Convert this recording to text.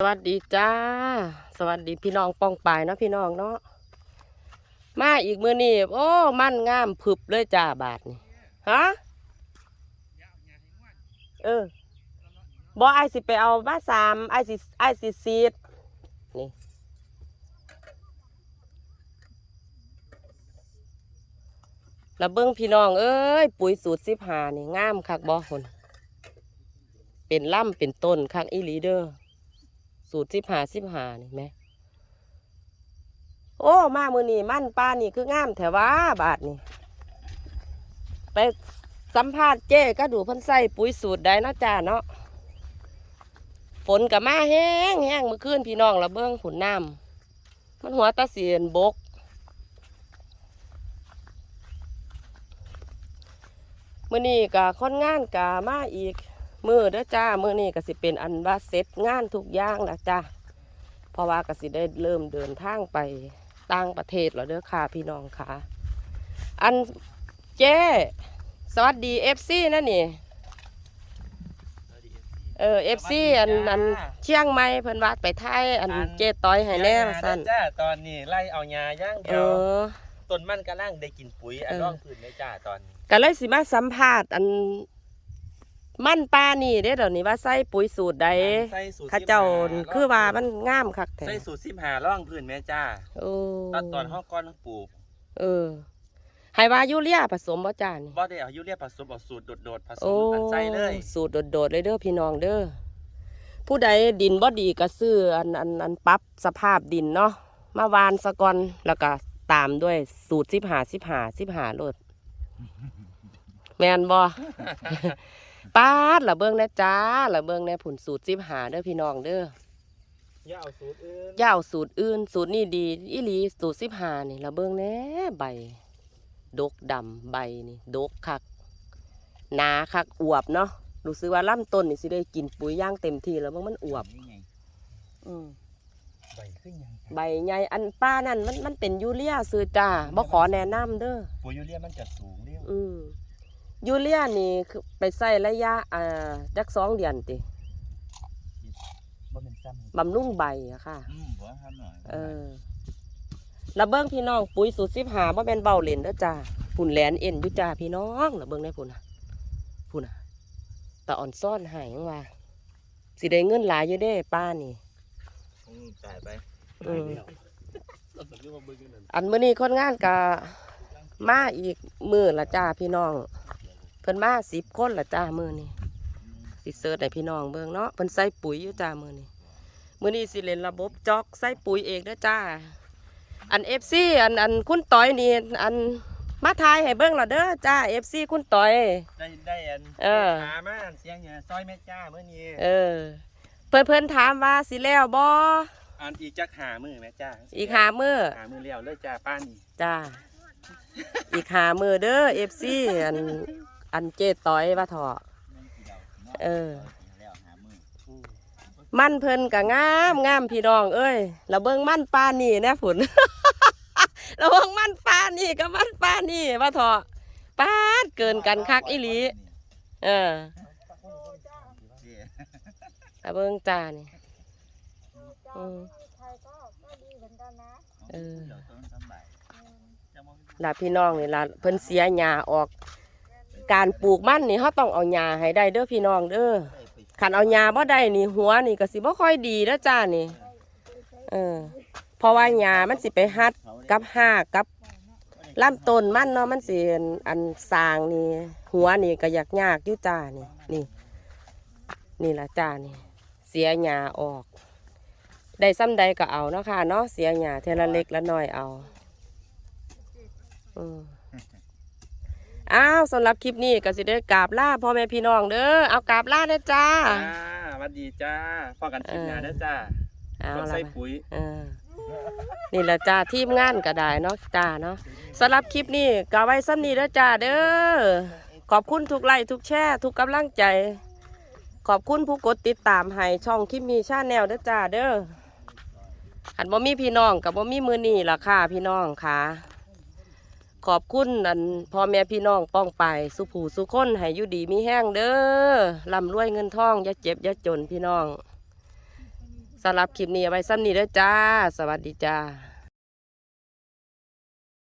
สวัสดีจ้า สวัสดีพี่น้องป้องปายเนาะพี่น้องเนาะมาอีกมือนี่โอ้มั่นงามผึบเลยจ้าบาทนี่ฮะเออบอไอสิไปเอามาสามไอสิไอสิซีดนี่แล้วเบิ้งพี่น้องเอ้ยปุ๋ยสูตรสิบหานี่งามคักบอคนเป็นล่ำเป็นต้นคักอีลีเดอร์ สูตรสิบหาสิบหานี่แหมโอ้ มามือนี่มั่นป้านี่คืองามแถวว่าบาทนี่ไปสัมภาษณ์เจ้ก็ดูพันใส่ปุ๋ยสูตรได้นะจ้าเนาะฝนกับมาแห้งแห้งเมื่อคืนพี่น้องระเบิ้งผุนน้ำมันหัวตาเสียนบก มื่อนี้กะค่อนงานกะมาอีก มือเด้อจ้ามือนี้ก็สิเป็นอันว่าเสร็จงานทุกอย่างแล้วจ้าเพราะว่าก็สิได้เริ่มเดินทางไปต่างประเทศแล้วเด้อค่ะพี่น้องค่ะอันเจ้สวัสดีเอฟซีนั่นนี่เออเอฟซีอันอันเชียงใหม่เพิ่นว่าไปไทยอันเจ้ต้อยให้แน่ว่าซั่นจ้าตอนนี้ไล่เอายาย่างเอเดียวอต้นมันกำลังได้กินปุ๋ยอันเออร่องพื้นเลยจ้าตอนนี้ก็เลยสิมาสัมภาษณ์อัน มั่นปลานี่เด้อเดี๋ยวนี้ว่าใส่ปุ๋ยสูตรใดใส่สูตรเข้าเจ้า15คือว่ามันงามคักแท้ใส่สูตรสิบหาร่องพื้นแม่จ้าโอ้ตอนตอนห้องก้อนปลูกเออให้ว่ายูเรียผสมบ่จ้านี่บ่ได้เอายุเรียผสมเอาสูตรโดดๆผสโอ้มอันใส่เลยสูตรโดดๆเลยเด้อพี่น้องเด้อผู้ใดดินบ่ดีก็ซื้ออันอันอันปรับสภาพดินเนาะมาวานสะก่อนแล้วก็ตามด้วยสูตรสิบหาสิบหาสิบหาโลดแมนบ่ ปาดละเบิ่งนะจ้าละเบิ่งในผุนสูตรสิบหาเด้อพี่น้องเด้ออย่าเอาสูตรอื่นอย่าเอาสูตรอื่น สูตรนี่ดีอีหลีสูตรสิบหานี่ละเบิ่งแหน่ใบ ดกดำใบนี่ ดกคักหนาคักอวบเนาะรู้สึกว่าลำต้นนี่สิได้กินปุ๋ยอย่างเต็มที่แล้วมันมันอวบ นี่ไงอืม ใบขึ้นยังใบใหญ่อันป้านั่นมันมันเป็นยูเรียซื้อจ้าบ่ขอแนะนำเด้อ ปุ๋ยยูเรียมันจะสูงเร็วอืม ยูเรียนี่คือไปใส่ระยะอ่าจักสองเดือนติบ่เป็นซ้ำบำรุงใบอะค่ะ อืมบ่ทำหน่อยเออระเบิ้งพี่น้องปุ๋ยสูตรสิบหาบ่แม่นเบาเล่นเด้อจ้าพุ่นแหลนเอ็นอยู่จ้าพี่น้องระเบิ้งได้พุ่นน่ะพุ่นน่ะตาอ่อนซ่อนใหายยังว่าสิได้เงินหลายอยู่เด้ป้านี่อืมจ่ายไปอืมอันมื้อนี้คนงานก็มาอีกมื้อละจ้าพี่น้องเพิ่นมาสิบคนละจ้ามื้อนี้สิเสิร์ชให้พี่น้องเบิ่งเนาะเพิ่นใส่ปุ๋ยอยู่จ้ามื้อนี้มื้อนี้สิเล่นระบบจอกใส่ปุ๋ยเองเด้อจ้า อัน FC อันอันคุณต้อยนี่อันมาทายให้เบิ่งละเด้อจ้า FC คุณต้อย ได้ได้อันเออหามาอันเสียงเนี่ยซอยแม่จ้าเมื่อนี้เออ เพิ่นเพิ่นถามว่าสิแล้วบ่อันอีกจักหามือแม่จ้า อีกหามื้อหามือเลี้ยวเลยจ้าป้านี่จ้า อีกหามือเด้อเอฟซีอัน อันเจต้อยว่าเถอะเออ มันเพิ่นก็งามงามพี่น้อง เอ้ยเราเบิ่งมันปลานี่นะฝนเราเบิ่งมันปลานี่กับมันปลานี่ว่าเถอะปาดเกินกันคักอีหลีเออเราเบิ่งจ้านี่อืมไทยก็ก็ดีเหมือนกันนะเออล่ะพี่น้องนี่ล่ะเพิ่นเสียหญ้าออก การปลูกมันนี่เขาต้องเอาหญ้าให้ได้เด้อพี่น้องเด้อคันเอาหญ้าบ่ได้นี่หัวนี่ก็สิบ่ค่อยดีเด้อจ้านี่ เออ เพราะว่าหญ้ามันสิไปฮัดกับหากกับลำต้นมันเนาะมันสิอันอันสร้างนี่ หัวนี่ก็อยากยากอยู่จ้านี่นี่ นี่ล่ะจ้านี่ เสียหญ้าออกได้ซ้ำใดก็เอาเนาะค่ะเนาะเสียหญ้าเทอละเล็กละน้อยเอา อืม อ้าวสำหรับคลิปนี้ก็สิได้กราบลาพ่อแม่พี่น้องเด้อเอากราบลาเด้อจ้าจ้าสวัสดีจ้าพอกันคลิปหน้าเออเด้อจ้าเอาต้องละใส่ปุ๋ย เออนี่แหละจ้าทีมงานก็ได้เนาะจ้าเนาะสำหรับคลิปนี้ก็ไว้ซ้ำนี้เด้อจ้าเด้อขอบคุณทุกไลค์ทุกแชร์ทุกกำลังใจ ขอบคุณผู้กดติดตามให้ช่องคลิปมีชาแนลเด้อจ้าเด้ออันบ่มีพี่น้องกับบ่มีมือนี่ล่ะค่ะพี่น้องค่ะ ขอบคุณอันพ่อแม่พี่น้องป้องไปสุผูสุคนให้อยู่ดีมีแห้งเด้อลำรวยเงินทองอย่าเจ็บอย่าจนพี่น้องสำหรับคลิปนี้เอาไว้ซ้นนี้เด้อจ้า สวัสดีจ้า